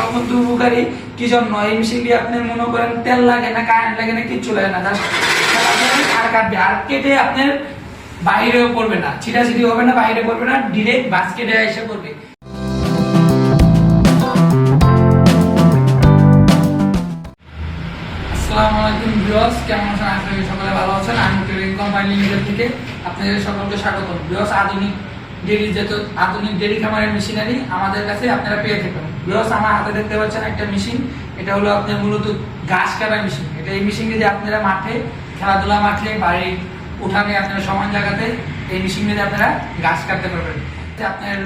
অত্যন্ত উপকারী কি জন্য? আপনি মনে করেন তেল লাগে না কারেন্ট লাগে না, কিচ্ছু লাগে না। আর কাটবে, আর কেটে আপনার বাইরেও না। ছিটাছিটি হবে না, বাইরে না ডিরেক্ট বাস্কেটে এসে কেমন আছেন? সকলে ভালো আছেন। আমি কোম্পানি সকলকে স্বাগত আধুনিক ডেরি যত আধুনিক ডেরি খামারের মেশিনারি আমাদের কাছে আপনারা পেয়ে থাকবেন ভিউয়ার্স আমার হাতে দেখতে পাচ্ছেন একটা মেশিন, এটা হলো আপনার মূলত ঘাস কাটা মেশিন। এটা এই মেশিন দিয়ে আপনারা মাঠে, খেলাধুলা মাঠে বাড়ি উঠানে আপনারা সমান জায়গাতে এই মেশিন দিয়ে আপনারা ঘাস কাটতে পারবেন। আপনার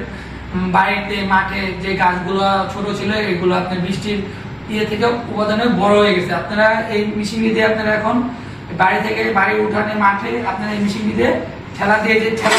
বাড়িতে, মাঠে যে গাছগুলো ছোট ছিল, এগুলো আপনার বৃষ্টির ইয়ে থেকে উপাদানে বড় হয়ে গেছে। আপনারা এই মেশিন দিয়ে আপনারা এখন বাড়ি থেকে বাড়ি উঠানে, মাঠে আপনারা এই মেশিন দিয়ে ঠেলা দিয়ে যে ঠেলা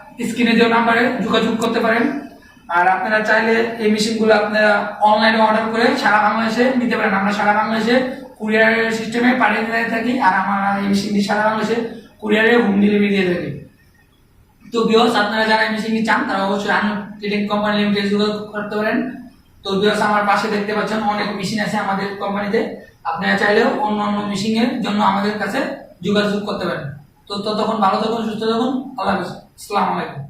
স্ক্রিনে দেওয়া নাম্বারে যোগাযোগ করতে পারেন। আর আপনারা চাইলে এই মেশিনগুলো আপনারা অনলাইনে অর্ডার করে সারা বাংলাদেশে নিতে পারেন। আমরা সারা বাংলাদেশে কুরিয়ারের সিস্টেমে পাঠিয়ে দিয়ে থাকি আর আমার এই মেশিনটি সারা বাংলাদেশে কুরিয়ারে হোম ডেলিভারি দিয়ে থাকি। তো বিহস আপনারা যারা এই মেশিনটি চান, তারা অবশ্যই আনু ট্রেডিং কোম্পানি লিমিটেড যোগাযোগ করতে পারেন। তো বিহস আমার পাশে দেখতে পাচ্ছেন অনেক মেশিন আছে আমাদের কোম্পানিতে আপনারা চাইলেও অন্য অন্য মেশিনের জন্য আমাদের কাছে যোগাযোগ করতে পারেন। তো তখন ভালো থাকুন সুস্থ থাকুন। আল্লাহ হাফেজ। আসসালামু আলাইকুম।